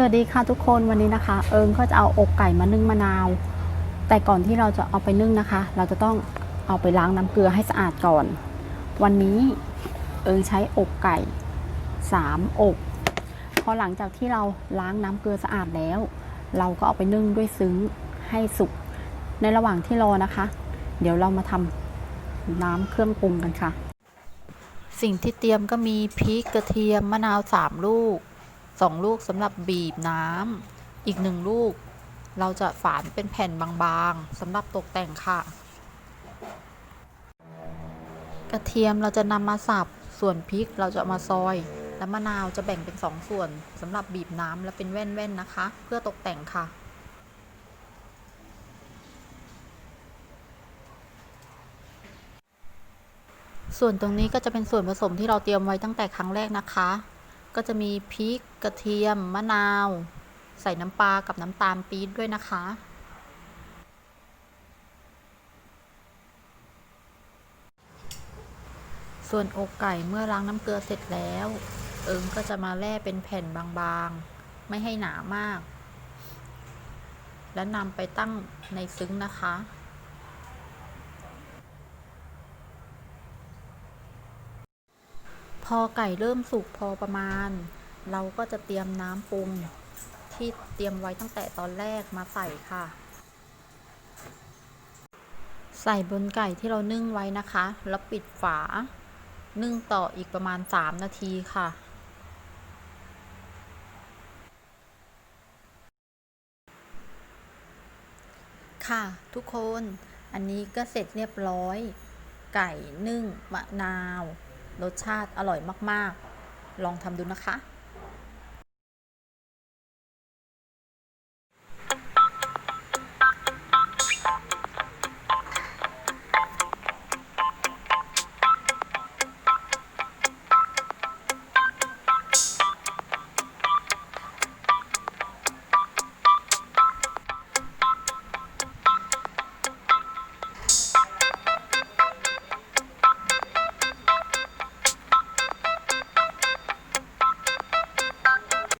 สวัสดีค่ะทุกคนวันนี้นะคะ เอิงก็จะเอาอกไก่มานึ่งมะนาว แต่ก่อนที่เราจะเอาไปนึ่งนะคะ เราจะต้องเอาไปล้างน้ำเกลือให้สะอาดก่อน วันนี้เอิงใช้อกไก่สามอกพอหลังจากที่เราล้างน้ำเกลือสะอาดแล้ว เราก็เอาไปนึ่งด้วยซึ้งให้สุก ในระหว่างที่รอนะคะ เดี๋ยวเรามาทำน้ำเครื่องปรุงกันค่ะ สิ่งที่เตรียมก็มีพริกกระเทียมมะนาวสามลูก สองลูกสำหรับบีบน้ำอีกหนึ่งลูก เราจะฝานเป็นแผ่นบางๆสำหรับตกแต่งค่ะ กระเทียมเราจะนำมาสับส่วนพริกเราจะมาซอย และมะนาวจะแบ่งเป็นสองส่วนสำหรับบีบน้ำและเป็นแว่นๆนะคะ เพื่อตกแต่งค่ะส่วนตรงนี้ก็จะเป็นส่วนผสมที่เราเตรียมไว้ตั้งแต่ครั้งแรกนะคะ ก็จะมีพริกกระเทียม มะนาว ใส่น้ำปลากับน้ำตาลปี๊บด้วยนะคะ ส่วนอกไก่เมื่อล้างน้ำเกลือเสร็จแล้ว เอิงก็จะมาแล่เป็นแผ่นบางๆ ไม่ให้หนามาก และนำไปตั้งในซึ้งนะคะ พอไก่เริ่มสุกพอประมาณ เราก็จะเตรียมน้ำปรุงที่เตรียมไว้ตั้งแต่ตอนแรกมาใส่ค่ะ ใส่บนไก่ที่เรานึ่งไว้นะคะ แล้วปิดฝา นึ่งต่ออีกประมาณ 3 นาทีค่ะ ค่ะทุกคนอันนี้ก็เสร็จเรียบร้อย ไก่นึ่งมะนาว รสชาติอร่อยมากๆ ลองทำดูนะคะ